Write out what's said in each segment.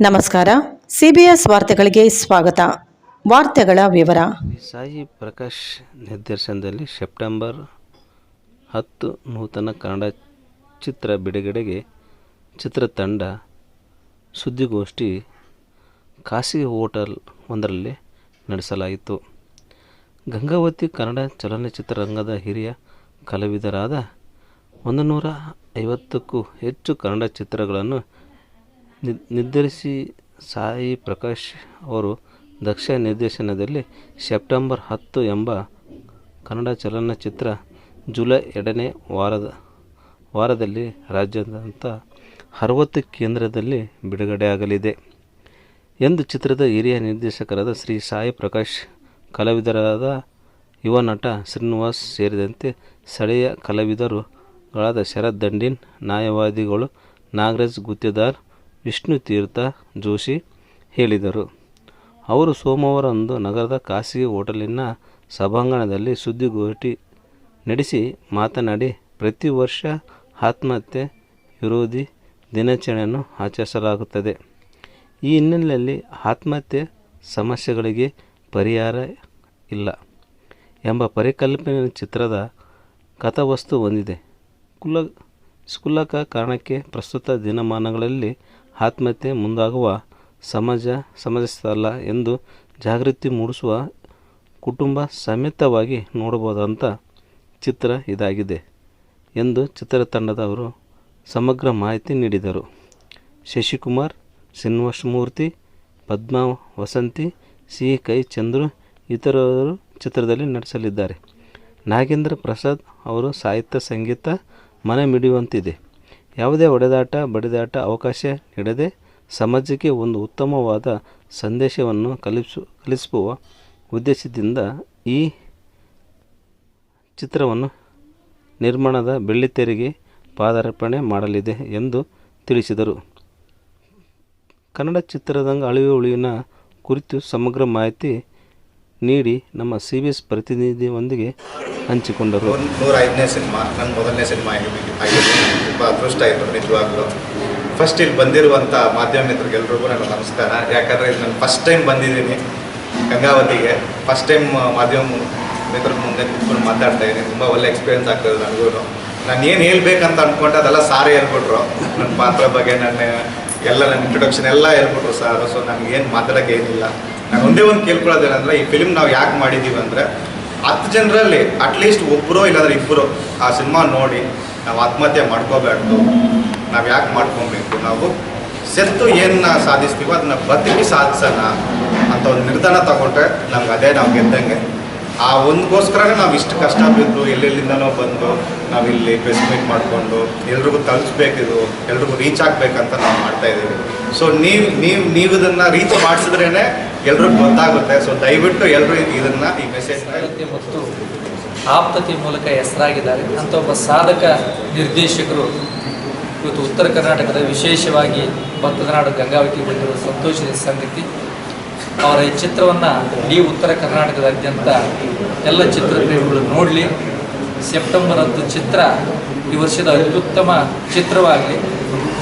ನಮಸ್ಕಾರ. ಸಿಬಿಎಸ್ ವಾರ್ತೆಗಳಿಗೆ ಸ್ವಾಗತ. ವಾರ್ತೆಗಳ ವಿವರ. ಸಾಯಿ ಪ್ರಕಾಶ್ ನಿರ್ದೇಶನದಲ್ಲಿ ಸೆಪ್ಟೆಂಬರ್ ಹತ್ತು ನೂತನ ಕನ್ನಡ ಚಿತ್ರ ಬಿಡುಗಡೆಗೆ ಚಿತ್ರತಂಡ ಸುದ್ದಿಗೋಷ್ಠಿ ಖಾಸಗಿ ಹೋಟೆಲ್ ಒಂದರಲ್ಲಿ ನಡೆಸಲಾಯಿತು. ಗಂಗಾವತಿ ಕನ್ನಡ ಚಲನಚಿತ್ರರಂಗದ ಹಿರಿಯ ಕಲಾವಿದರಾದ ಒಂದು ನೂರ ಐವತ್ತಕ್ಕೂ ಹೆಚ್ಚು ಕನ್ನಡ ಚಿತ್ರಗಳನ್ನು ನಿರ್ಧರಿಸಿ ಸಾಯಿ ಪ್ರಕಾಶ್ ಅವರು ದಕ್ಷ ನಿರ್ದೇಶನದಲ್ಲಿ ಸೆಪ್ಟೆಂಬರ್ ಹತ್ತು ಎಂಬ ಕನ್ನಡ ಚಲನಚಿತ್ರ ಜುಲೈ ಎರಡನೇ ವಾರದ, ವಾರದಲ್ಲಿ ರಾಜ್ಯಾದ್ಯಂತ ಅರವತ್ತು ಕೇಂದ್ರದಲ್ಲಿ ಬಿಡುಗಡೆಯಾಗಲಿದೆ ಎಂದು ಚಿತ್ರದ ಹಿರಿಯ ನಿರ್ದೇಶಕರಾದ ಶ್ರೀ ಸಾಯಿ ಪ್ರಕಾಶ್, ಕಲಾವಿದರಾದ ಯುವ ನಟ ಶ್ರೀನಿವಾಸ್ ಸೇರಿದಂತೆ ಸ್ಥಳೀಯ ಕಲಾವಿದರುಗಳಾದ ಶರತ್ ದಂಡಿನ್ ನ್ಯಾಯವಾದಿಗಳು ನಾಗರಾಜ್ ಗುತ್ತೇದಾರ್ ವಿಷ್ಣು ತೀರ್ಥ ಜೋಶಿ ಹೇಳಿದರು. ಅವರು ಸೋಮವಾರಂದು ನಗರದ ಖಾಸಗಿ ಹೋಟೆಲಿನ ಸಭಾಂಗಣದಲ್ಲಿ ಸುದ್ದಿಗೋಷ್ಠಿ ನಡೆಸಿ ಮಾತನಾಡಿ, ಪ್ರತಿ ವರ್ಷ ಆತ್ಮಹತ್ಯೆ ವಿರೋಧಿ ದಿನಾಚರಣೆಯನ್ನು ಆಚರಿಸಲಾಗುತ್ತದೆ. ಈ ಹಿನ್ನೆಲೆಯಲ್ಲಿ ಆತ್ಮಹತ್ಯೆ ಸಮಸ್ಯೆಗಳಿಗೆ ಪರಿಹಾರ ಇಲ್ಲ ಎಂಬ ಪರಿಕಲ್ಪನೆಯ ಚಿತ್ರದ ಕಥಾವಸ್ತು ಹೊಂದಿದೆ. ಕುಲ, ಸ್ಕೂಲಕ ಕಾರಣಕ್ಕೆ ಪ್ರಸ್ತುತ ದಿನಮಾನಗಳಲ್ಲಿ ಆತ್ಮಹತ್ಯೆ ಮುಂದಾಗುವ ಸಮಾಜ ಸಮಂಜಸಲ್ಲ ಎಂದು ಜಾಗೃತಿ ಮೂಡಿಸುವ ಕುಟುಂಬ ಸಮೇತವಾಗಿ ನೋಡಬಹುದಂಥ ಚಿತ್ರ ಇದಾಗಿದೆ ಎಂದು ಚಿತ್ರತಂಡದವರು ಸಮಗ್ರ ಮಾಹಿತಿ ನೀಡಿದರು. ಶಶಿಕುಮಾರ್ ಶ್ರೀನಿವಾಸಮೂರ್ತಿ ಪದ್ಮಾ ವಸಂತಿ, ಸಿ. ಕೈ. ಚಂದ್ರು ಇತರರು ಚಿತ್ರದಲ್ಲಿ ನಟಿಸಲಿದ್ದಾರೆ. ನಾಗೇಂದ್ರ ಪ್ರಸಾದ್ ಅವರು ಸಾಹಿತ್ಯ, ಸಂಗೀತ ಮನೆ ಮಿಡಿಯುವಂತಿದೆ. ಯಾವುದೇ ಹೊಡೆದಾಟ ಬಡಿದಾಟ ಅವಕಾಶ ನೀಡದೆ ಸಮಾಜಕ್ಕೆ ಒಂದು ಉತ್ತಮವಾದ ಸಂದೇಶವನ್ನು ಕಲಿಸು ಕಲಿಸುವ ಉದ್ದೇಶದಿಂದ ಈ ಚಿತ್ರವನ್ನು ನಿರ್ಮಾಣದ ಬೆಳ್ಳಿತೆರೆಗೆ ಪಾದಾರ್ಪಣೆ ಮಾಡಲಿದೆ ಎಂದು ತಿಳಿಸಿದರು. ಕನ್ನಡ ಚಿತ್ರರಂಗ ಅಳಿವು ಉಳಿವಿನ ಕುರಿತು ಸಮಗ್ರ ಮಾಹಿತಿ ನೀಡಿ ನಮ್ಮ ಸಿ ಬಿ ಎಸ್ ಪ್ರತಿನಿಧಿಯೊಂದಿಗೆ ಹಂಚಿಕೊಂಡರು. ನೂರ ಐದನೇ ಸಿನಿಮಾ ನನ್ನ ಮೊದಲನೇ ಸಿನಿಮಾ ಆಗಿದೆ ತುಂಬ ಅದೃಷ್ಟ ಆಯಿತು ನಿಜವಾಗ್ಲೂ. ಫಸ್ಟ್ ಇಲ್ಲಿ ಬಂದಿರುವಂಥ ಮಾಧ್ಯಮ ಮಿತ್ರರಿಗೆಲ್ರಿಗೂ ನನ್ನ ನಮಸ್ಕಾರ. ಯಾಕಂದರೆ ಇದು ನಾನು ಫಸ್ಟ್ ಟೈಮ್ ಬಂದಿದ್ದೀನಿ ಗಂಗಾವತಿಗೆ. ಫಸ್ಟ್ ಟೈಮ್ ಮಾಧ್ಯಮ ಮಿತ್ರ ಮುಂದೆ ಕೂತ್ಕೊಂಡು ಮಾತಾಡ್ತಾ ಇದ್ದೀನಿ. ತುಂಬ ಒಳ್ಳೆ ಎಕ್ಸ್ಪೀರಿಯನ್ಸ್ ಆಗ್ತದೆ ನನಗೂ. ನಾನು ಏನು ಹೇಳ್ಬೇಕಂತ ಅಂದ್ಕೊಂಡೆ ಅದೆಲ್ಲ ಸಾರೇ ಹೇಳ್ಬಿಟ್ರು. ನನ್ನ ಪಾತ್ರ ಬಗ್ಗೆ, ನನ್ನ ಎಲ್ಲ ನನ್ನ ಇಂಟ್ರೊಡಕ್ಷನ್ ಎಲ್ಲ ಹೇಳ್ಬಿಟ್ರು ಸಾರು ಸೊ ನನಗೆ ಏನು ಮಾತಾಡೋಕ್ಕೆ ಏನಿಲ್ಲ. ನಾನು ಒಂದೇ ಒಂದು ಕೇಳ್ಕೊಳ್ಳೋದೇನಂದ್ರೆ, ಈ ಫಿಲ್ಮ್ ನಾವು ಯಾಕೆ ಮಾಡಿದ್ದೀವಿ ಅಂದರೆ, ಹತ್ತು ಜನರಲ್ಲಿ ಅಟ್ಲೀಸ್ಟ್ ಒಬ್ಬರು ಇಲ್ಲಾಂದ್ರೆ ಇಬ್ಬರು ಆ ಸಿನಿಮಾ ನೋಡಿ ನಾವು ಆತ್ಮಹತ್ಯೆ ಮಾಡ್ಕೋಬಾರ್ದು ನಾವು ಯಾಕೆ ಮಾಡ್ಕೊಬೇಕು? ನಾವು ಸೆತ್ತು ಏನನ್ನ ಸಾಧಿಸ್ತೀವೋ ಅದನ್ನ ಬದುಕಿ ಸಾಧಿಸೋಣ ಅಂತ ಒಂದು ನಿರ್ಧಾರ ತಗೊಂಡ್ರೆ ನಮ್ಗೆ ಅದೇ ನಾವು ಗೆದ್ದಂಗೆ. ಆ ಒಂದಕ್ಕೋಸ್ಕರನೇ ನಾವು ಇಷ್ಟು ಕಷ್ಟ ಬಿದ್ದು ಎಲ್ಲೆಲ್ಲಿಂದನೋ ಬಂದು ನಾವು ಇಲ್ಲಿ ಪ್ರೆಸ್ ಮೀಟ್ ಮಾಡಿಕೊಂಡು ಎಲ್ರಿಗೂ ತಲುಪಿಸ್ಬೇಕಿದು ಎಲ್ರಿಗೂ ರೀಚ್ ಆಗಬೇಕಂತ ನಾವು ಮಾಡ್ತಾ ಇದ್ದೀವಿ ಸೊ ನೀವು ನೀವು ನೀವು ಇದನ್ನು ರೀಚ್ ಮಾಡಿಸಿದ್ರೇ ಎಲ್ರಿಗೂ ಗೊತ್ತಾಗುತ್ತೆ. ಸೊ ದಯವಿಟ್ಟು ಎಲ್ಲರೂ ಇದನ್ನು ಈ ಮೆಸೇಜ್ನ ಮತ್ತು ಆಪ್ತತೆ ಮೂಲಕ ಹೆಸರಾಗಿದ್ದಾರೆ. ಅಂತ ಒಬ್ಬ ಸಾಧಕ ನಿರ್ದೇಶಕರು ಇವತ್ತು ಉತ್ತರ ಕರ್ನಾಟಕದ ವಿಶೇಷವಾಗಿ ಭತ್ತದ ನಾಡು ಗಂಗಾವತಿ ಬಂದಿರುವ ಸಂತೋಷದ ಸಂಗತಿ. ಅವರ ಈ ಚಿತ್ರವನ್ನು ಇಡೀ ಉತ್ತರ ಕರ್ನಾಟಕದಾದ್ಯಂತ ಎಲ್ಲ ಚಿತ್ರಪ್ರೇಮಿಗಳು ನೋಡಲಿ. ಸೆಪ್ಟೆಂಬರ್ ಹತ್ತು ಚಿತ್ರ ಈ ವರ್ಷದ ಅತ್ಯುತ್ತಮ ಚಿತ್ರವಾಗಲಿ.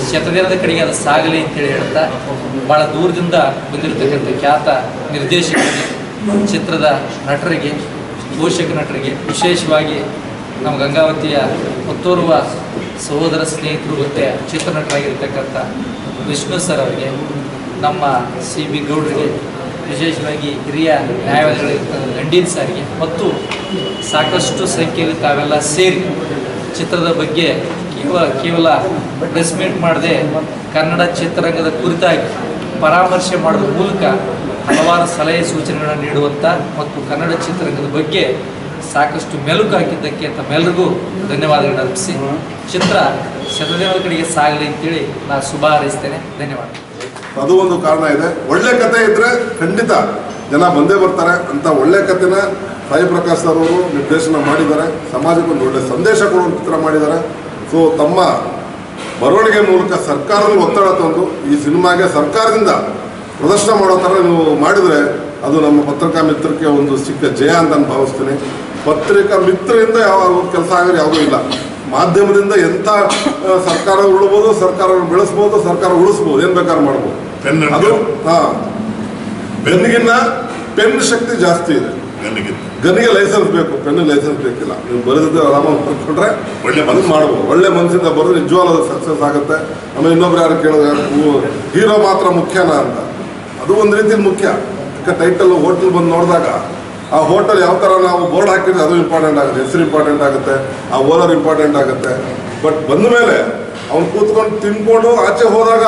ಶತದಿನದ ಕಡೆಗೆ ಅದು ಸಾಗಲಿ ಅಂತೇಳಿ ಹೇಳ್ತಾ ಭಾಳ ದೂರದಿಂದ ಬಂದಿರತಕ್ಕಂಥ ಖ್ಯಾತ ನಿರ್ದೇಶಕರಿಗೆ, ಚಿತ್ರದ ನಟರಿಗೆ ಪೋಷಕ ನಟರಿಗೆ ವಿಶೇಷವಾಗಿ ನಮ್ಮ ಗಂಗಾವತಿಯ ಮತ್ತೋರ್ವ ಸಹೋದರ ಸ್ನೇಹಿತರು ಮತ್ತು ಚಿತ್ರನಟರಾಗಿರ್ತಕ್ಕಂಥ ವಿಷ್ಣು ಸರ್ ಅವರಿಗೆ, ನಮ್ಮ ಸಿ ಬಿ ಗೌಡರಿಗೆ, ವಿಶೇಷವಾಗಿ ಹಿರಿಯ ನ್ಯಾಯವಾದಿಗಳಿರ್ತಕ್ಕಂಥ ನಂಡೀನ್ ಸಾರಿಗೆ ಮತ್ತು ಸಾಕಷ್ಟು ಸಂಖ್ಯೆಯಲ್ಲಿ ತಾವೆಲ್ಲ ಸೇರಿ ಚಿತ್ರದ ಬಗ್ಗೆ ಕೇವಲ ಕೇವಲ ಪ್ರೆಸ್ ಮಾಡದೆ ಕನ್ನಡ ಚಿತ್ರರಂಗದ ಕುರಿತಾಗಿ ಪರಾಮರ್ಶೆ ಮಾಡೋದ್ರ ಮೂಲಕ ಹಲವಾರು ಸಲಹೆ ಸೂಚನೆಗಳನ್ನು ನೀಡುವಂಥ ಮತ್ತು ಕನ್ನಡ ಚಿತ್ರರಂಗದ ಬಗ್ಗೆ ಸಾಕಷ್ಟು ಮೆಲುಕು ಹಾಕಿದ್ದಕ್ಕೆ ತಮ್ಮೆಲ್ಲರಿಗೂ ಧನ್ಯವಾದಗಳನ್ನು ಅರ್ಪಿಸಿ. ಚಿತ್ರ ಶತದೇವರ ಕಡೆಗೆ ಸಾಗಲಿ ಅಂತೇಳಿ ನಾನು ಶುಭ ಹಾರೈಸ್ತೇನೆ. ಧನ್ಯವಾದ. ಅದು ಒಂದು ಕಾರಣ ಇದೆ. ಒಳ್ಳೆ ಕತೆ ಇದ್ರೆ ಖಂಡಿತ ಜನ ಬಂದೇ ಬರ್ತಾರೆ. ಅಂತ ಒಳ್ಳೆ ಕತೆನ ಸಾಯಿ ಪ್ರಕಾಶ್ ಸರ್ ಅವರು ನಿರ್ದೇಶನ ಮಾಡಿದ್ದಾರೆ. ಸಮಾಜಕ್ಕೆ ಒಂದು ಒಳ್ಳೆ ಸಂದೇಶ ಕೊಡುವ ಚಿತ್ರ ಮಾಡಿದ್ದಾರೆ. ಸೊ ತಮ್ಮ ಬರವಣಿಗೆ ಮೂಲಕ ಸರ್ಕಾರದಲ್ಲಿ ಒತ್ತಡ ತಂದು ಈ ಸಿನಿಮಾಗೆ ಸರ್ಕಾರದಿಂದ ಪ್ರದರ್ಶನ ಮಾಡೋ ಥರ ನೀವು ಮಾಡಿದರೆ ಅದು ನಮ್ಮ ಪತ್ರಿಕಾ ಮಿತ್ರಕ್ಕೆ ಒಂದು ಸಿಕ್ಕ ಜಯ ಅಂತ ನಾನು ಭಾವಿಸ್ತೀನಿ. ಪತ್ರಿಕಾ ಮಿತ್ರರಿಂದ ಯಾವ ಕೆಲಸ ಆಗೋದು ಯಾವುದೂ ಇಲ್ಲ. ಮಾಧ್ಯಮದಿಂದ ಎಂಥ ಸರ್ಕಾರ ಉಳ್ಬೋದು ಸರ್ಕಾರ ಬೆಳೆಸ್ಬೋದು ಸರ್ಕಾರ ಉಳಿಸ್ಬೋದು ಏನು ಬೇಕಾದ್ರೂ ಮಾಡ್ಬೋದು. ಪೆನ್ ಅದು ಹಾಂ. ಪೆನ್ಗಿನ್ನ ಪೆನ್ ಶಕ್ತಿ ಜಾಸ್ತಿ ಇದೆ. ನನಗೆ ಗನ್ನಿಗೆ ಲೈಸೆನ್ಸ್ ಬೇಕು ಪೆನ್ ಲೈಸೆನ್ಸ್ ಬೇಕಿಲ್ಲ. ನೀವು ಬರೆದಿದ್ದು ಆರಾಮಾಗಿ ಬರ್ಕೊಂಡ್ರೆ ಒಳ್ಳೆ ಮನಸ್ಸು. ಮಾಡ್ಬೋದು. ಒಳ್ಳೆ ಮನಸ್ಸಿಂದ ಬರೋದು ನಿಜವಾಗ್ಲೂ ಸಕ್ಸಸ್ ಆಗುತ್ತೆ. ಆಮೇಲೆ ಇನ್ನೊಬ್ರು ಯಾರು ಕೇಳಿದ್ರೆ ಹೀರೋ ಮಾತ್ರ ಮುಖ್ಯನಾ? ಅಂತ. ಅದು ಒಂದು ರೀತಿ ಮುಖ್ಯ. ಟೈಟಲ್ ಹೋಟೆಲ್ ಬಂದು ನೋಡಿದಾಗ ಆ ಹೋಟೆಲ್ ಯಾವ ಥರ ನಾವು ಬೋರ್ಡ್ ಹಾಕಿದ್ರೆ ಅದು ಇಂಪಾರ್ಟೆಂಟ್ ಆಗುತ್ತೆ ಹೆಸರು ಇಂಪಾರ್ಟೆಂಟ್ ಆಗುತ್ತೆ ಆ ಓನರ್ ಇಂಪಾರ್ಟೆಂಟ್ ಆಗುತ್ತೆ. ಬಟ್ ಬಂದ ಮೇಲೆ ಅವ್ನು ಕೂತ್ಕೊಂಡು ತಿನ್ಕೊಂಡು ಆಚೆ ಹೋದಾಗ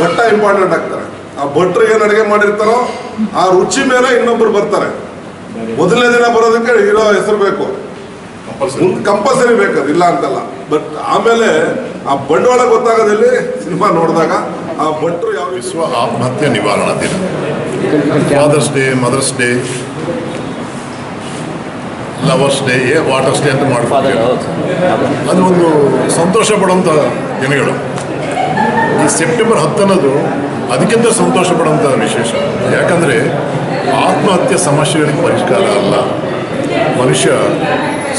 ಭಟ್ಟ ಇಂಪಾರ್ಟೆಂಟ್ ಆಗ್ತಾರೆ. ಆ ಭಟ್ರು ಏನು ಅಡುಗೆ ಮಾಡಿರ್ತಾರೋ ಆ ರುಚಿ ಮೇಲೆ ಇನ್ನೊಬ್ರು ಬರ್ತಾರೆ. ಮೊದಲನೇ ದಿನ ಬರೋದಕ್ಕೆ ಇರೋ ಹೆಸರು ಬೇಕು. ಕಂಪಲ್ಸರಿ ಬೇಕು ಇಲ್ಲ ಅಂತಲ್ಲ. ಬಟ್ ಆಮೇಲೆ ಆ ಬಂಡವಾಳ ಗೊತ್ತಾಗೋದಲ್ಲಿ ಸಿನಿಮಾ ನೋಡಿದಾಗ ಆ ಭಟ್ರು ಯಾವ ವಿಶ್ವ ಆತ್ಮಹತ್ಯೆ ನಿವಾರಣಾ ದಿನ. Fathers day mothers day lovers day ಏ ವಾಟರ್ಸ್ ಡೇ ಅಂತ ಮಾಡ್ತಾರೆ ಅದು ಒಂದು ಸಂತೋಷ ಪಡುವಂಥ ದಿನಗಳು. ಈ ಸೆಪ್ಟೆಂಬರ್ ಹತ್ತನ್ನೋದು ಅದಕ್ಕಿಂತ ಸಂತೋಷ ಪಡುವಂಥ ವಿಶೇಷ. ಯಾಕಂದರೆ ಆತ್ಮಹತ್ಯೆ ಸಮಸ್ಯೆಗಳಿಗೆ ಪರಿಷ್ಕಾರ ಅಲ್ಲ. ಮನುಷ್ಯ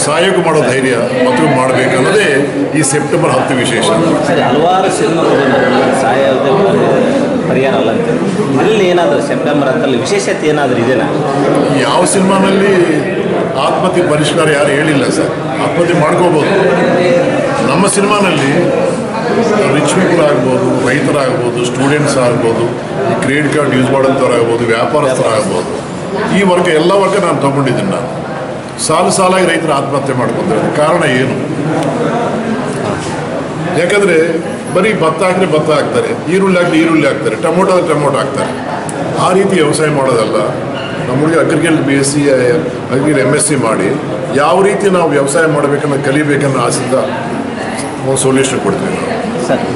ಸಹಯೋಗ ಮಾಡೋ ಧೈರ್ಯ ಮತ್ತು ಮಾಡಬೇಕನ್ನೋದೇ ಈ ಸೆಪ್ಟೆಂಬರ್ ಹತ್ತು ವಿಶೇಷ. ಹಲವಾರು ಪರಿಹಾರ ಅಲ್ಲ ಏನಾದರೂ ಸೆಪ್ಟೆಂಬರ್ ಹತ್ತಲ್ಲಿ ವಿಶೇಷತೆ ಏನಾದರೂ ಇದೆಯಾ ಯಾವ ಸಿನಿಮಾನಲ್ಲಿ ಆತ್ಮಹತ್ಯೆ ಪರಿಷ್ಕಾರ ಯಾರು ಹೇಳಿಲ್ಲ ಸರ್. ಆತ್ಮಹತ್ಯೆ ಮಾಡ್ಕೋಬೋದು. ನಮ್ಮ ಸಿನಿಮಾನಲ್ಲಿ ರಿಚ್ ಪೀಪಲ್ ಆಗ್ಬೋದು ರೈತರಾಗ್ಬೋದು ಸ್ಟೂಡೆಂಟ್ಸ್ ಆಗ್ಬೋದು ಈ ಕ್ರೆಡಿಟ್ ಕಾರ್ಡ್ ಯೂಸ್ ಮಾಡೋಂಥವ್ರಾಗ್ಬೋದು ವ್ಯಾಪಾರಸ್ಥರಾಗ್ಬೋದು. ಈ ವರ್ಗ ಎಲ್ಲ ವರ್ಗ ನಾನು ತಗೊಂಡಿದ್ದೀನಿ ನಾನು. ಸಾಲು ಸಾಲಾಗಿ ರೈತರು ಆತ್ಮಹತ್ಯೆ ಮಾಡ್ಕೊತಾರೆ. ಕಾರಣ ಏನು? ಯಾಕಂದರೆ ಬರೀ ಭತ್ತ ಹಾಕಿದ್ರೆ ಭತ್ತ ಹಾಕ್ತಾರೆ ಈರುಳ್ಳಿ ಹಾಕಿ ಈರುಳ್ಳಿ ಹಾಕ್ತಾರೆ ಟೊಮೊಟೊ ಆದರೆ ಟೊಮೊಟೊ ಹಾಕ್ತಾರೆ. ಆ ರೀತಿ ವ್ಯವಸಾಯ ಮಾಡೋದಲ್ಲ. ನಮ್ಮಲ್ಲಿ agriculture B S C agriculture M S C ಮಾಡಿ ಯಾವ ರೀತಿ ನಾವು ವ್ಯವಸಾಯ ಮಾಡಬೇಕನ್ನೋ ಕಲಿಬೇಕನ್ನೋ ಆಸೆಯಿಂದ ಒಂದು ಸೊಲ್ಯೂಷನ್ ಕೊಡ್ತೀವಿ ನಾವು.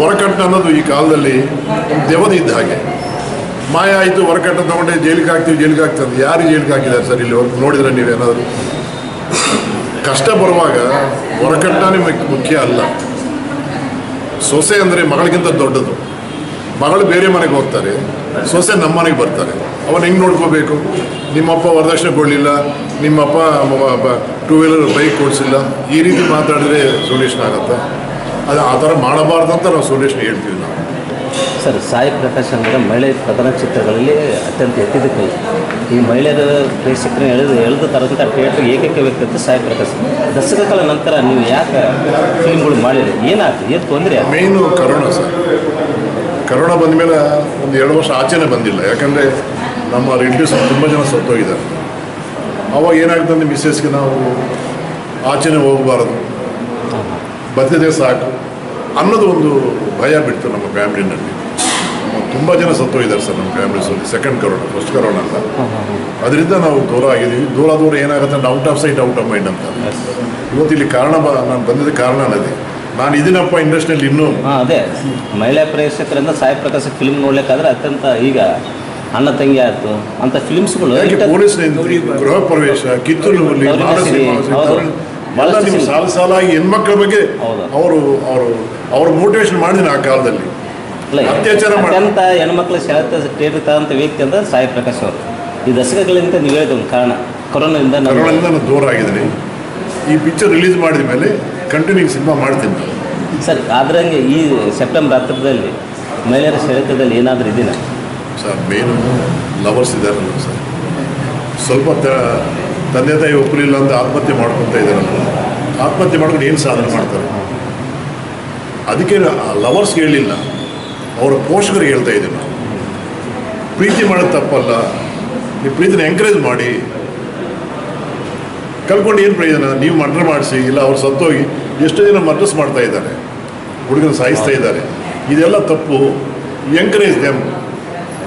ಹೊರಕಟ್ಟ ಅನ್ನೋದು ಈ ಕಾಲದಲ್ಲಿ ಒಂದು ದೆವದ ಇದ್ದ ಹಾಗೆ. ಮಾಯ ಆಯಿತು ಹೊರಕಟ್ಟ ತಗೊಂಡೆ ಜೈಲಿಗೆ ಹಾಕ್ತೀವಿ ಜೈಲಿಗೆ ಹಾಕ್ತದೆ ಯಾರು ಜೈಲಿಗೆ ಹಾಕಿದ್ದಾರೆ ಸರ್ ಇಲ್ಲಿ? ನೋಡಿದ್ರೆ ನೀವೇನಾದರೂ? ಕಷ್ಟ ಬರುವಾಗ ಹೊರಕಟ್ಟನೇ ಮುಖ್ಯ- ಮುಖ್ಯ ಅಲ್ಲ. ಸೊಸೆ ಅಂದರೆ ಮಗಳಿಗಿಂತ ದೊಡ್ಡದು. ಮಗಳು ಬೇರೆ ಮನೆಗೆ ಹೋಗ್ತಾರೆ, ಸೊಸೆ ನಮ್ಮ ಮನೆಗೆ ಬರ್ತಾರೆ. ಅವನು ಹೆಂಗೆ ನೋಡ್ಕೋಬೇಕು? ನಿಮ್ಮಪ್ಪ ವರದಕ್ಷಿಣೆ ಕೊಡಲಿಲ್ಲ, ನಿಮ್ಮಪ್ಪ ಟೂ ವೀಲರ್ ಬೈಕ್ ಕೊಡಿಸಿಲ್ಲ ಈ ರೀತಿ ಮಾತಾಡಿದ್ರೆ ಸೊಲ್ಯೂಷನ್ ಆಗುತ್ತೆ? ಅದು ಆ ಥರ ಮಾಡಬಾರ್ದು ಅಂತ ನಾವು ಸೊಲ್ಯೂಷನ್ ಹೇಳ್ತೀವಿ ನಾವು. ಸರ್ ಸಾಯಿ ಪ್ರಕಾಶ್ ಅಂದರೆ ಮಹಿಳೆ ಪ್ರಧಾನ ಚಿತ್ರಗಳಲ್ಲಿ ಅತ್ಯಂತ ಎತ್ತಿದ ಕೈ. ಈ ಮಹಿಳೆಯರ ಪ್ರೇಕ್ಷಕರನ್ನ ಎಳೆದು ಎಳೆದು ತರಂಥ ಥಿಯೇಟರ್ ಏಕೈಕ ವ್ಯಕ್ತಿ ಅಂತ ಸಾಯಿ ಪ್ರಕಾಶ್ ದಶಕಗಳ ನಂತರ ನೀವು ಯಾಕೆ ಫಿಲ್ಮ್ಗಳು ಮಾಡಿರಿ? ಏನಾಗ್ತದೆ? ಏನು ತೊಂದರೆ main main corona sir. Corona ಬಂದ ಮೇಲೆ ಒಂದು ಎರಡು ವರ್ಷ ಆಚೆನೇ ಬಂದಿಲ್ಲ. ಯಾಕಂದರೆ ನಮ್ಮ ರಿಲೇಟಿವ್ಸ್ ತುಂಬ ಜನ ಸತ್ತೋಗಿದ್ದಾರೆ. ಅವಾಗ ಏನಾಗ್ತದೆ ಮಿಸ್ಸಸ್ಗೆ ನಾವು ಆಚೆನೇ ಹೋಗಬಾರದು. ಬದ್ಧತೆ ಸಾಕು ಅನ್ನೋದು ಒಂದು ಭಯ ಬಿಡ್ತು ನಮ್ಮ ಫ್ಯಾಮಿಲಿನಲ್ಲಿ. ತುಂಬ ಜನ ಸತ್ತೋಗಿದ್ದಾರೆ ಸರ್ ನಮ್ಮ ಫ್ಯಾಮಿಲೀಸಲ್ಲಿ ಸೆಕೆಂಡ್ ಕರೋನಾ ಫಸ್ಟ್ ಕರೋನಾ ಅಂತ ಅದರಿಂದ ನಾವು ದೂರ ಆಗಿದ್ದೀವಿ. ದೂರ ದೂರ ಏನಾಗುತ್ತೆ ಅಂದರೆ out of sight out of mind ಅಂತ. ಇವತ್ತು ಇಲ್ಲಿ ಕಾರಣ ಬ ನಾನು ಬಂದಿದ್ದ ಕಾರಣ ಅನ್ನೋದೇ ನಾನು ಇದನ್ನಪ್ಪ ಇಂಡಸ್ಟ್ರಿಯಲ್ಲಿ ಇನ್ನೂ. ಹಾಂ ಅದೇ. ಮಹಿಳಾ ಪ್ರೇಕ್ಷಕರಿಂದ ಸಾಯಿ ಪ್ರಕಾಶ್ ಫಿಲ್ಮ್ ನೋಡ್ಲಿಕ್ಕಾದ್ರೆ ಅತ್ಯಂತ ಈಗ ಅಣ್ಣ ತಂಗಿ ಆಯ್ತು. ಅಂತ ಫಿಲ್ಮ್ಸ್ಗಳು ಪೊಲೀಸ್ ಗೃಹ ಪ್ರವೇಶ ಕಿತ್ತೂರು ಬಹಳ ಸಾಲು ಸಾಲಾಗಿ ಹೆಣ್ಮಕ್ಳ ಬಗ್ಗೆ ಹೌದು. ಅವರು ಅವರು ಅವ್ರ ಮೋಟಿವೇಶನ್ ಮಾಡಿದ್ದೀನಿ ಆ ಕಾಲದಲ್ಲಿ. ಅತ್ಯಾಚಾರ ಅತ್ಯಂತ ಹೆಣ್ಮಕ್ಳ ಶಾಂತ ವ್ಯಕ್ತಿ ಅಂದ್ರೆ ಸಾಯಿ ಪ್ರಕಾಶ್ ಅವರು. ಈ ದಶಕಗಳಿಂದ ನೀವು ಹೇಳಿದ ಒಂದು ಕಾರಣ ಕೊರೋನಾದಿಂದ ಕೊರೋನಾದಿಂದ ನಾನು ದೂರ ಆಗಿದ್ರಿ ಈ ಪಿಕ್ಚರ್ ರಿಲೀಸ್ ಮಾಡಿದ ಮೇಲೆ ಕಂಟಿನ್ಯೂ ಸಿನಿಮಾ ಮಾಡ್ತೀನಿ. ಸರ್ ಆದ್ರಂಗೆ ಈ ಸೆಪ್ಟೆಂಬರ್ ಹತ್ತರದಲ್ಲಿ ಮಹಿಳೆಯರ ಸೆಳೆತದಲ್ಲಿ ಏನಾದರೂ ಇದೆಯಾ ಸರ್ ಮೇನು ಲವರ್ಸ್ ಇದ್ದಾರೆ ಸರ್. ಸ್ವಲ್ಪ ತಂದೆ ತಾಯಿ ಒಪ್ಪಲಿಲ್ಲ ಅಂತ ಆತ್ಮಹತ್ಯೆ ಮಾಡ್ಕೊತಾ ಇದ್ದಾರಲ್ಲ ಆತ್ಮಹತ್ಯೆ ಮಾಡ್ಕೊಂಡು ಏನು ಸಾಧನೆ ಮಾಡ್ತಾರೆ? ಅದಕ್ಕೆ ಲವರ್ಸ್ಗೆ ಹೇಳಿಲ್ಲ ಅವರ ಪೋಷಕರಿಗೆ ಹೇಳ್ತಾ ಇದ್ದೀನಿ. ನಾವು ಪ್ರೀತಿ ಮಾಡೋದು ತಪ್ಪಲ್ಲ. ನೀವು ಪ್ರೀತಿನ ಎಂಕರೇಜ್ ಮಾಡಿ. ಕಲ್ಕೊಂಡು ಏನು ಪ್ರಯೋಜನ? ನೀವು ಮರ್ಡರ್ ಮಾಡಿಸಿ ಇಲ್ಲ ಅವ್ರು ಸತ್ತೋಗಿ ಎಷ್ಟೋ ಜನ ಮರ್ಡರ್ಸ್ ಮಾಡ್ತಾ ಇದ್ದಾರೆ. ಹುಡುಗನ ಸಾಯಿಸ್ತಾ ಇದ್ದಾರೆ. ಇದೆಲ್ಲ ತಪ್ಪು. ಎಂಕರೇಜ್ ದೆಮ್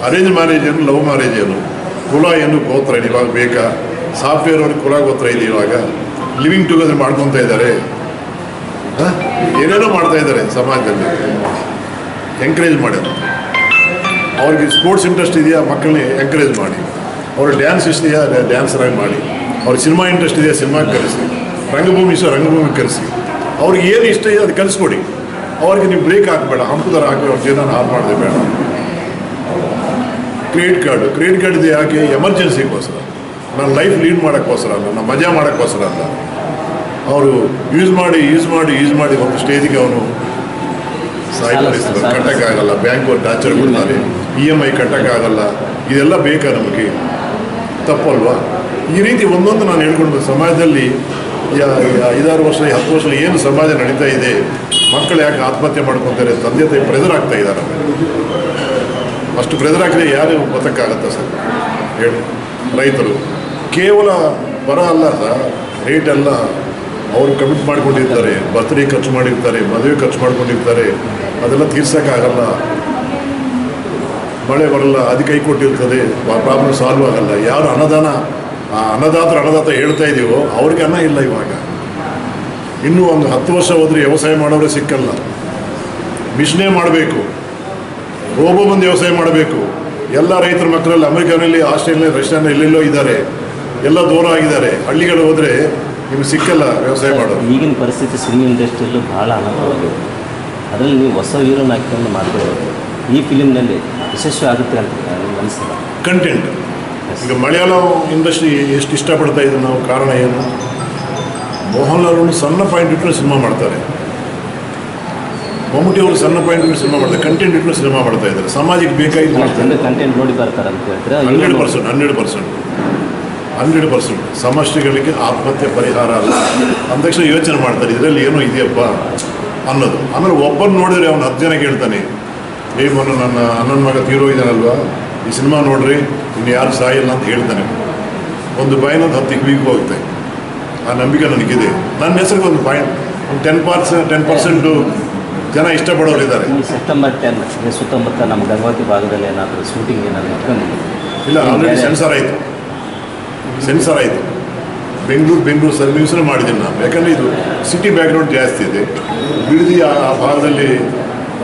ಅರೇಂಜ್ ಮ್ಯಾರೇಜ್ ಏನು ಲವ್ ಮ್ಯಾರೇಜ್ ಏನು? ಕುಲ ಏನು ಗೋತ್ರ ಏನು? ಇವಾಗ ಬೇಕಾ? ಸಾಫ್ಟ್ವೇರ್ ಅವ್ರಿಗೆ ಕುಲ ಗೋತ್ರ ಇದೆ ಇವಾಗ? ಲಿವಿಂಗ್ ಟುಗೆದರ್ ಮಾಡ್ಕೊತಾ ಇದ್ದಾರೆ. ಹ? ಏನೇನೋ ಮಾಡ್ತಾ ಇದ್ದಾರೆ ಸಮಾಜದಲ್ಲಿ. ಎಂಕರೇಜ್ ಮಾಡೋದು ಅವ್ರಿಗೆ ಸ್ಪೋರ್ಟ್ಸ್ ಇಂಟ್ರೆಸ್ಟ್ ಇದೆಯಾ ಮಕ್ಕಳನ್ನ ಎಂಕರೇಜ್ ಮಾಡಿ. ಅವ್ರ ಡ್ಯಾನ್ಸ್ ಇಷ್ಟ ಇದೆಯಾ ಡ್ಯಾನ್ಸರ್ ಆಗಿ ಮಾಡಿ. ಅವ್ರ ಸಿನಿಮಾ ಇಂಟ್ರೆಸ್ಟ್ ಇದೆಯಾ ಸಿನಿಮಾಗೆ ಕರೆಸಿ. ರಂಗಭೂಮಿ ಇಷ್ಟ ರಂಗಭೂಮಿ ಕರೆಸಿ. ಅವ್ರಿಗೆ ಏನು ಇಷ್ಟ ಇದೆಯೋ ಅದು ಕಲಿಸ್ಕೊಡಿ. ಅವ್ರಿಗೆ ನೀವು ಬ್ರೇಕ್ ಹಾಕಬೇಡ ಹಂಪುದರ ಹಾಕಿ ಅವ್ರ ಜೀವನ ಹಾಳು ಮಾಡಿದೆ ಬೇಡ. ಕ್ರೆಡಿಟ್ ಕಾರ್ಡು ಕ್ರೆಡಿಟ್ ಕಾರ್ಡ್ ಇದೆ ಯಾಕೆ? ಎಮರ್ಜೆನ್ಸಿಗೋಸ್ಕರ ನನ್ನ ಲೈಫ್ ಲೀಡ್ ಮಾಡೋಕ್ಕೋಸ್ಕರ ಅಲ್ಲ, ನನ್ನ ಮಜಾ ಮಾಡೋಕ್ಕೋಸ್ಕರ ಅಲ್ಲ. ಅವರು ಯೂಸ್ ಮಾಡಿ ಯೂಸ್ ಮಾಡಿ ಯೂಸ್ ಮಾಡಿ ಒಂದು ಸ್ಟೇಜಿಗೆ ಅವನು ಸಾಯಿಸ್ತಾರೆ ಕಟ್ಟಕ್ಕಾಗಲ್ಲ ಬ್ಯಾಂಕ್ ಅವ್ರು ಟಾರ್ಚರ್ ಕೊಡ್ತಾರೆ. ಇ ಎಂ ಐ ಕಟ್ಟೋಕ್ಕಾಗಲ್ಲ ಇದೆಲ್ಲ ಬೇಕಾ ನಮಗೆ? ತಪ್ಪಲ್ವಾ? ಈ ರೀತಿ ಒಂದೊಂದು ನಾನು ಹೇಳ್ಕೊಂಡು ಸಮಾಜದಲ್ಲಿ ಐದಾರು ವರ್ಷ ಹತ್ತು ವರ್ಷ ಏನು ಸಮಾಜ ನಡೀತಾ ಇದೆ ಮಕ್ಕಳು ಯಾಕೆ ಆತ್ಮಹತ್ಯೆ ಮಾಡ್ಕೊತಾರೆ ತಂದೆ ತಾಯಿ ಆಗ್ತಾ ಇದ್ದಾರೆ. ಅಷ್ಟು ಪ್ರೆಸರ್ ಹಾಕಿದ್ರೆ ಯಾರು ಬದುಕಾಗತ್ತಾ ಸರ್? ಹೇಳಿ. ರೈತರು. ಕೇವಲ ಬರ ಅಲ್ಲ ಸರ್ ರೇಟ್ ಎಲ್ಲ ಅವರು ಕಮಿಟ್ ಮಾಡಿಕೊಂಡಿರ್ತಾರೆ ಬರ್ತ್ಡೇ ಖರ್ಚು ಮಾಡಿರ್ತಾರೆ, ಮದುವೆ ಖರ್ಚು ಮಾಡ್ಕೊಂಡಿರ್ತಾರೆ, ಅದೆಲ್ಲ ತೀರ್ಸೋಕ್ಕಾಗಲ್ಲ ಮಳೆ ಬರಲ್ಲ, ಅದು ಕೈ ಕೊಟ್ಟಿರ್ತದೆ ಪ್ರಾಬ್ಲಮ್ ಸಾಲ್ವ್ ಆಗಲ್ಲ. ಯಾರು ಅನ್ನದಾನ ಅನ್ನದಾತರ ಅನ್ನದಾತ ಹೇಳ್ತಾ ಇದೀವೋ ಅವ್ರಿಗೆ ಅನ್ನ ಇಲ್ಲ ಇವಾಗ. ಇನ್ನೂ ಒಂದು ಹತ್ತು ವರ್ಷ ಹೋದರೆ ವ್ಯವಸಾಯ ಮಾಡೋರೇ ಸಿಕ್ಕಲ್ಲ. ಮಿಷನೇ ಮಾಡಬೇಕು. ರೋಬೋ ಬಂದು ವ್ಯವಸಾಯ ಮಾಡಬೇಕು. ಎಲ್ಲ ರೈತರ ಮಕ್ಕಳಲ್ಲಿ, ಅಮೆರಿಕನಲ್ಲಿ, ಆಸ್ಟ್ರೇಲಿಯಾ ರಷ್ಯಾನ ಎಲ್ಲೆಲ್ಲೋ ಇದ್ದಾರೆ. ಎಲ್ಲ ದೂರ ಆಗಿದ್ದಾರೆ. ಹಳ್ಳಿಗಳು ಹೋದರೆ ನಿಮ್ಗೆ ಸಿಕ್ಕಲ್ಲ ವ್ಯವಸಾಯ ಮಾಡೋದು? ಈಗಿನ ಪರಿಸ್ಥಿತಿ ಸಿನಿಮಾ ಇಂಡಸ್ಟ್ರಿಯಲ್ಲೂ ಭಾಳ ಅನಾಹುತವಾಗಿದೆ ಅದರಲ್ಲಿ ನೀವು ಹೊಸ ಹೀರೋನ ಹಾಕಿಕೊಂಡು ಮಾತಾಡೋದು ಈ ಫಿಲಿಮ್ನಲ್ಲಿ ಯಶಸ್ವಿ ಆಗುತ್ತೆ ಅಂತ ಅನಿಸ್ತದೆ. ಕಂಟೆಂಟ್ ಈಗ ಮಲಯಾಳಂ ಇಂಡಸ್ಟ್ರಿ ಎಷ್ಟು ಇಷ್ಟಪಡ್ತಾ ಇದ್ದೀವಿ ನಾವು ಕಾರಣ ಏನು? ಮೋಹನ್ ಅವರು ಸಣ್ಣ ಪಾಯಿಂಟ್ ಇಟ್ಟರೆ ಸಿನಿಮಾ ಮಾಡ್ತಾರೆ. ಮಮ್ಮೂಟಿ ಅವರು ಸಣ್ಣ ಪಾಯಿಂಟ್ ಇಟ್ಟು ಸಿನಿಮಾ ಮಾಡ್ತಾರೆ. ಕಂಟೆಂಟ್ ಇಟ್ಟು ಸಿನಿಮಾ ಮಾಡ್ತಾ ಇದ್ದಾರೆ. ಸಮಾಜಕ್ಕೆ ಬೇಕಾಗಿ ಕಂಟೆಂಟ್ ನೋಡಿ ಬರ್ತಾರೆ ಅಂತ ಹೇಳ್ತಾರೆ hundred percent hundred percent hundred percent. ಸಮಸ್ಯೆಗಳಿಗೆ ಆತ್ಮಹತ್ಯೆ ಪರಿಹಾರ ಅಲ್ಲ. ಅಂದ ತಕ್ಷಣ ಯೋಚನೆ ಮಾಡ್ತಾರೆ ಇದರಲ್ಲಿ ಏನೋ ಇದೆಯಪ್ಪ ಅನ್ನೋದು. ಆಮೇಲೆ ಒಬ್ಬರು ನೋಡಿದ್ರೆ ಅವನು ಹತ್ತು ಜನ ಕೇಳ್ತಾನೆ ಏ ಮೊನ್ನೆ ನನ್ನ ಅಣ್ಣನ ಮಗ ತೀರೋ ಇದ್ದಾನಲ್ವಾ ಈ ಸಿನಿಮಾ ನೋಡ್ರಿ ಇನ್ನು ಯಾರು ಸಾಯಿಲ್ಲ ಅಂತ ಹೇಳ್ತಾನೆ. ಒಂದು ಬಾಯಿನೊಂದು ಹತ್ತು ಇಕ್ವಿಗೆ ಹೋಗುತ್ತೆ. ಆ ನಂಬಿಕೆ ನನಗಿದೆ. ನನ್ನ ಹೆಸರಿಗೆ ಒಂದು ಪಾಯಿಂಟ್ ಒಂದು ಟೆನ್ ಪರ್ಸೆಂಟ್ ಟೆನ್ ಪರ್ಸೆಂಟು ಜನ ಇಷ್ಟಪಡೋರು ಇದ್ದಾರೆ. ಸೆಪ್ಟೆಂಬರ್ ಟೆನ್ ಸುತ್ತಮುತ್ತ ನಮ್ಮ ಗಂಗಾವತಿ ಭಾಗದಲ್ಲಿ ಏನಾದರೂ ಶೂಟಿಂಗ್ ಏನಾದರೂ ಇಟ್ಕೊಂಡಿದ್ದೀವಿ ಇಲ್ಲ ಆಲ್ರೆಡಿ ಸೆನ್ಸರ್ ಆಯಿತು. ಸೆನ್ಸರ್ ಆಯಿತು. ಬೆಂಗಳೂರು ಬೆಂಗಳೂರು ಸರ್ವಿಸ್ನ ಮಾಡಿದ್ದೀನಿ ನಾನು. ಯಾಕಂದರೆ ಇದು ಸಿಟಿ ಬ್ಯಾಕ್ಗ್ರೌಂಡ್ ಜಾಸ್ತಿ ಇದೆ. ಬಿಡದಿ ಆ ಭಾಗದಲ್ಲಿ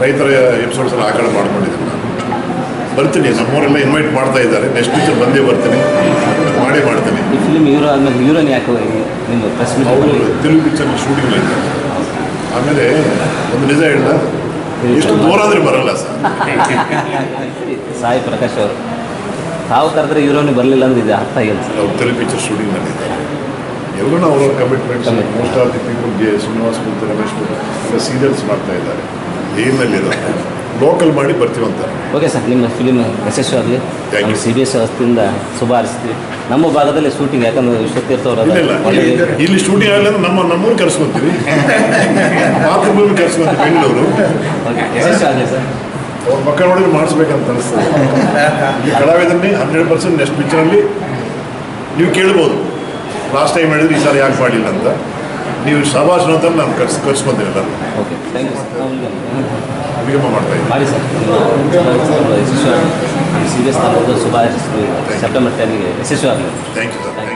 ರೈತರ ಎಪಿಸೋಡ್ಸ್ ಎಲ್ಲ ಆ ಕಡೆ ಮಾಡ್ಕೊಂಡಿದ್ದೀನಿ ನಾನು. ಬರ್ತೀನಿ ನಮ್ಮವರೆಲ್ಲ ಇನ್ವೈಟ್ ಮಾಡ್ತಾ ಇದ್ದಾರೆ. ನೆಕ್ಸ್ಟ್ ಪಿಕ್ಚರ್ ಬಂದೇ ಬರ್ತೀನಿ. ಮಾಡೇ ಮಾಡ್ತೀನಿ. ಅವರು ತೆಲುಗು ಪಿಕ್ಚರ್ ಶೂಟಿಂಗ್ ಇದ್ದಾರೆ ಆಮೇಲೆ ಒಂದು ನಿಜ ಹೇಳ್ದ? ಎಷ್ಟು ದೂರ ಆದರೆ ಬರಲ್ಲ ಸರ್. ಸಾಯಿ ಪ್ರಕಾಶ್ ಅವರು. ತಾವು ಕರೆದ್ರೆ ಇವರವನಿಗೆ ಬರಲಿಲ್ಲ ಅಂದ್ರೆ ಇದು ಅರ್ಥ ಆಗಿಲ್ಲ ಸರ್. ತೆಲುಗು ಪಿಕ್ಚರ್ ಶೂಟಿಂಗ್ನಲ್ಲಿ ಎಲ್ಲರೂ ಅವರ ಕಮಿಟ್ಮೆಂಟ್ಸ್. ಮೋಸ್ಟ್ ಆಫ್ ದಿ ಪೀಪಲ್ಗೆ ಶ್ರೀನಿವಾಸ್ ಮತ್ತು ರಮೇಶ್ ಸೀರಿಯಲ್ಸ್ ಮಾಡ್ತಾ ಇದ್ದಾರೆ. ಏನಲ್ಲಿ ಲೋಕಲ್ ಮಾಡಿ ಬರ್ತೀವಂತಾರೆ ಓಕೆ ಸರ್ ನಿಮ್ಮ ಫಿಲಿಮ್ ಯಶಸ್ವಿ ಆಗಲಿ. ಸಿ ಬಿ ಎಸ್ ವ್ಯವಸ್ಥೆಯಿಂದ ಶುಭ ಹಾರಿಸ್ತೀವಿ. ನಮ್ಮ ಭಾಗದಲ್ಲಿ ಶೂಟಿಂಗ್ ಯಾಕಂದ್ರೆ ವಿಶ್ವತೀರ್ಥ ಇಲ್ಲ ಶೂಟಿಂಗ್ ಆಗಲ್ಲ ನಮ್ಮ ನಮ್ಮೂರು ಕರ್ಸ್ಕೊತೀವಿ. ಮಾತೃಭೂಮಿ ಕರ್ಸ್ಕೊತೀವಿ ಬೆಂಗಳೂರು. ಓಕೆ ಯಶಸ್ವಿ ಆಗಲಿ ಸರ್ ಅವ್ರ ಮಕ್ಕ ನೋಡಿದ್ರೆ ಮಾಡಿಸ್ಬೇಕಂತ ಅನಿಸ್ತದೆ ಈ ಕಲಾವಿದರಲ್ಲಿ ಹಂಡ್ರೆಡ್ ಪರ್ಸೆಂಟ್ ನೆಕ್ಸ್ಟ್ ಪಿಕ್ಚರಲ್ಲಿ ನೀವು ಕೇಳ್ಬೋದು. ಲಾಸ್ಟ್ ಟೈಮ್ ಹೇಳಿದ್ರೆ ಈ ಸಾರಿ ಯಾಕೆ ಮಾಡಿಲ್ಲ ಅಂತ. ನೀವು ಶಬಾಷ್ ಅಂತ ನಾನು ಕರ್ಸ್ ಕರ್ಸ್ಕೊತೀನಿ ಎಲ್ಲ ಓಕೆ ಥ್ಯಾಂಕ್ ಯು ಸರ್ ಅಭಿಗಮ ಮಾಡ್ತಾ ಇದ್ದೀನಿ. ಸೆಪ್ಟೆಂಬರ್ ಟೆನ್ಗೆ ಯಶಸ್ವಿ ಆಗಲಿ ಥ್ಯಾಂಕ್ ಯು ಸರ್